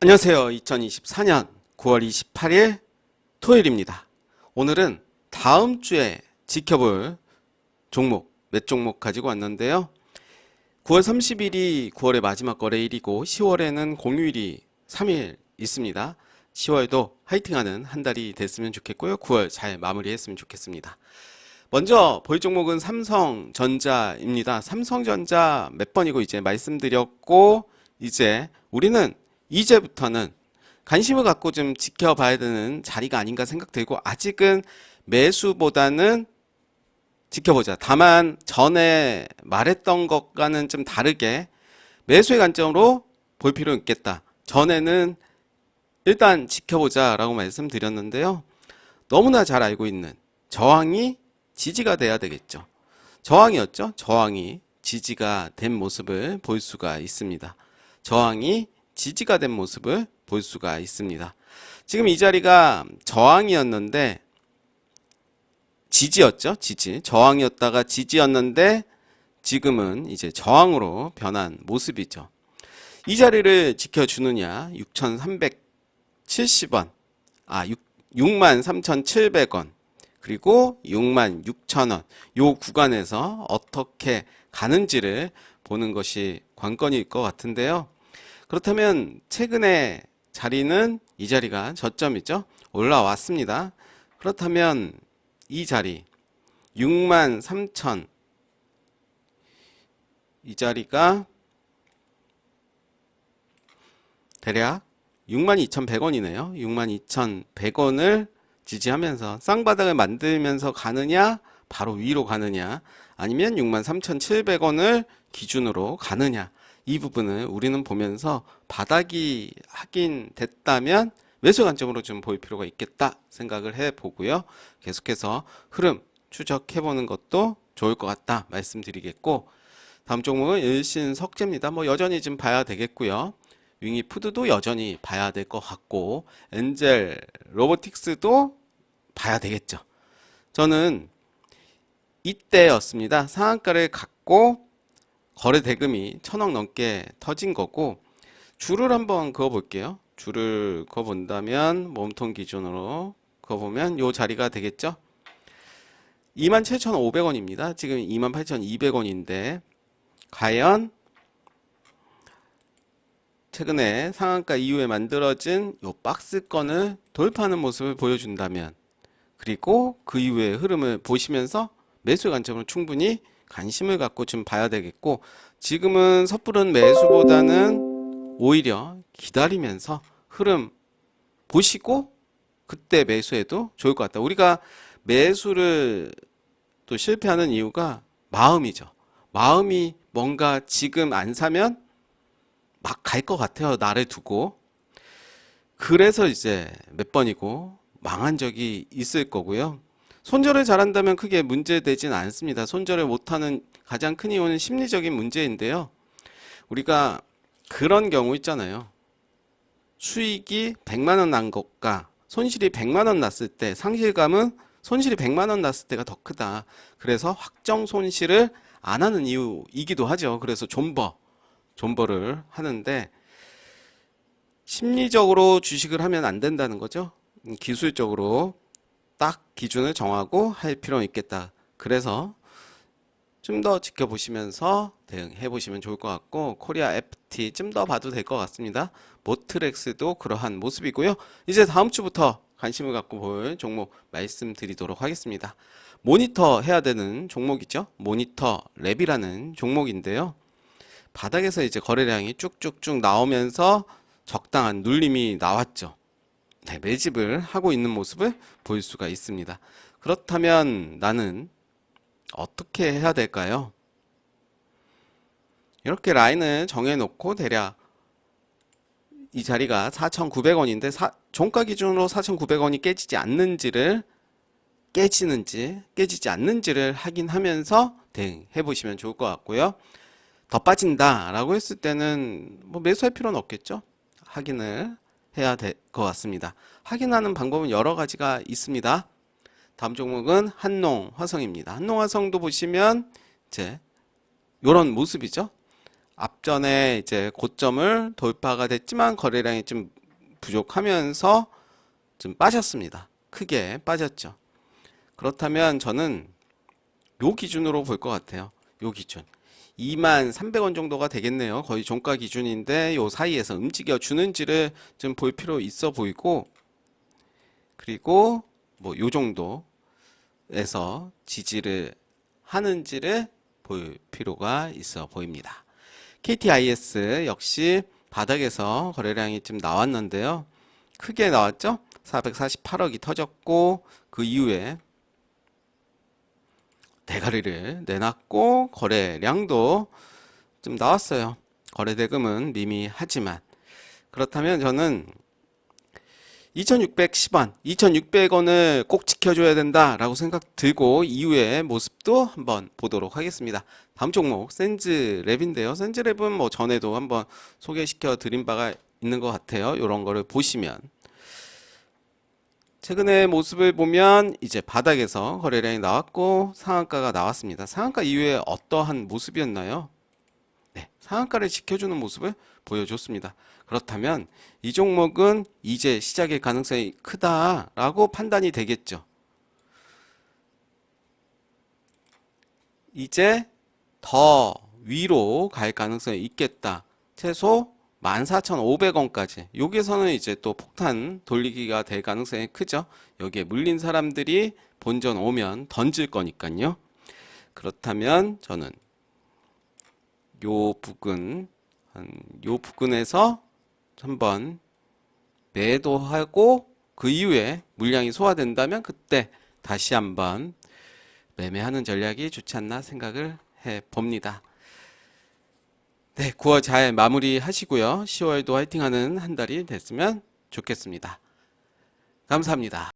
안녕하세요. 2024년 9월 28일 토요일입니다. 오늘은 다음 주에 지켜볼 종목, 몇 종목 가지고 왔는데요. 9월 30일이 9월의 마지막 거래일이고 10월에는 공휴일이 3일 있습니다. 10월도 화이팅하는 한 달이 됐으면 좋겠고요. 9월 잘 마무리했으면 좋겠습니다. 먼저 볼 종목은 삼성전자입니다. 삼성전자 몇 번이고 이제 말씀드렸고 이제 우리는 이제부터는 관심을 갖고 좀 지켜봐야 되는 자리가 아닌가 생각되고 아직은 매수보다는 지켜보자. 다만 전에 말했던 것과는 좀 다르게 매수의 관점으로 볼 필요 있겠다. 전에는 일단 지켜보자 라고 말씀드렸는데요. 너무나 잘 알고 있는 저항이 지지가 돼야 되겠죠. 저항이었죠. 저항이 지지가 된 모습을 볼 수가 있습니다. 저항이 지지가 된 모습을 볼 수가 있습니다. 지금 이 자리가 저항이었는데 지지였죠. 지지. 저항이었다가 지지였는데 지금은 이제 저항으로 변한 모습이죠. 이 자리를 지켜주느냐? 6,370원. 아, 6, 63,700원. 그리고 66,000원. 요 구간에서 어떻게 가는지를 보는 것이 관건일 것 같은데요. 그렇다면 최근에 자리는 이 자리가 저점이죠. 올라왔습니다. 그렇다면 이 자리 6만 3천 이 자리가 대략 6만 2,100원이네요. 6만 2,100원을 지지하면서 쌍바닥을 만들면서 가느냐 바로 위로 가느냐 아니면 6만 3,700원을 기준으로 가느냐 이 부분을 우리는 보면서 바닥이 확인됐다면 매수 관점으로 좀 볼 필요가 있겠다 생각을 해 보고요. 계속해서 흐름 추적해 보는 것도 좋을 것 같다 말씀드리겠고 다음 종목은 일신 석재입니다. 뭐 여전히 좀 봐야 되겠고요. 윙이 푸드도 여전히 봐야 될 것 같고 엔젤 로보틱스도 봐야 되겠죠. 저는 이때였습니다. 상한가를 갖고 거래 대금이 천억 넘게 터진 거고 줄을 한번 그어 볼게요. 줄을 그어 본다면 몸통 기준으로 그어 보면 요 자리가 되겠죠. 27,500원입니다. 지금 28,200원인데 과연 최근에 상한가 이후에 만들어진 요 박스권을 돌파하는 모습을 보여준다면 그리고 그 이후의 흐름을 보시면서 매수 관점으로 충분히 관심을 갖고 좀 봐야 되겠고 지금은 섣부른 매수보다는 오히려 기다리면서 흐름 보시고 그때 매수해도 좋을 것 같다. 우리가 매수를 또 실패하는 이유가 마음이죠. 마음이 뭔가 지금 안 사면 막 갈 것 같아요. 나를 두고. 그래서 이제 몇 번이고 망한 적이 있을 거고요. 손절을 잘한다면 크게 문제되진 않습니다. 손절을 못하는 가장 큰 이유는 심리적인 문제인데요. 우리가 그런 경우 있잖아요. 수익이 100만 원 난 것과 손실이 100만 원 났을 때 상실감은 손실이 100만 원 났을 때가 더 크다. 그래서 확정 손실을 안 하는 이유이기도 하죠. 그래서 존버, 존버를 하는데 심리적으로 주식을 하면 안 된다는 거죠. 음, 기술적으로 딱 기준을 정하고 할 필요는 있겠다. 그래서 좀 더 지켜보시면서 대응해 보시면 좋을 것 같고 코리아 FT 좀 더 봐도 될 것 같습니다. 모트렉스도 그러한 모습이고요. 이제 다음 주부터 관심을 갖고 볼 종목 말씀드리도록 하겠습니다. 모니터 해야 되는 종목이죠. 모니터 랩이라는 종목인데요. 바닥에서 이제 거래량이 쭉쭉쭉 나오면서 적당한 눌림이 나왔죠. 네, 매집을 하고 있는 모습을 볼 수가 있습니다. 그렇다면 나는 어떻게 해야 될까요? 이렇게 라인을 정해놓고 대략 이 자리가 4,900원인데 사, 종가 기준으로 4,900원이 깨지지 않는지를 깨지는지 깨지지 않는지를 확인하면서 대응해 보시면 좋을 것 같고요. 더 빠진다라고 했을 때는 뭐 매수할 필요는 없겠죠. 확인을 해야 될 것 같습니다. 확인하는 방법은 여러 가지가 있습니다. 다음 종목은 한농 화성입니다. 한농 화성도 보시면 이제 이런 모습이죠. 앞전에 이제 고점을 돌파가 됐지만 거래량이 좀 부족하면서 좀 빠졌습니다. 크게 빠졌죠. 그렇다면 저는 요 기준으로 볼 것 같아요. 요 기준. 2만 300원 정도가 되겠네요. 거의 종가 기준인데 요 사이에서 움직여 주는지를 좀 볼 필요 있어 보이고 그리고 뭐 요 정도에서 지지를 하는지를 볼 필요가 있어 보입니다. KTIS 역시 바닥에서 거래량이 좀 나왔는데요. 크게 나왔죠? 448억이 터졌고 그 이후에 대가리를 내놨고 거래량도 좀 나왔어요. 거래 대금은 미미하지만 그렇다면 저는 2610원, 2600원을 꼭 지켜줘야 된다라고 생각 들고 이후의 모습도 한번 보도록 하겠습니다. 다음 종목 센즈랩인데요. 센즈랩은 뭐 전에도 한번 소개시켜 드린 바가 있는 것 같아요. 이런 거를 보시면 최근의 모습을 보면 이제 바닥에서 거래량이 나왔고 상한가가 나왔습니다. 상한가 이후에 어떠한 모습이었나요? 네, 상한가를 지켜주는 모습을 보여줬습니다. 그렇다면 이 종목은 이제 시작의 가능성이 크다라고 판단이 되겠죠. 이제 더 위로 갈 가능성이 있겠다. 최소 14,500원까지. 여기서는 이제 또 폭탄 돌리기가 될 가능성이 크죠. 여기에 물린 사람들이 본전 오면 던질 거니까요. 그렇다면 저는 요 부근 한요 부근에서 한번 매도하고 그 이후에 물량이 소화된다면 그때 다시 한번 매매하는 전략이 좋지 않나 생각을 해 봅니다. 네, 9월 잘 마무리 하시고요. 10월도 화이팅하는 한 달이 됐으면 좋겠습니다. 감사합니다.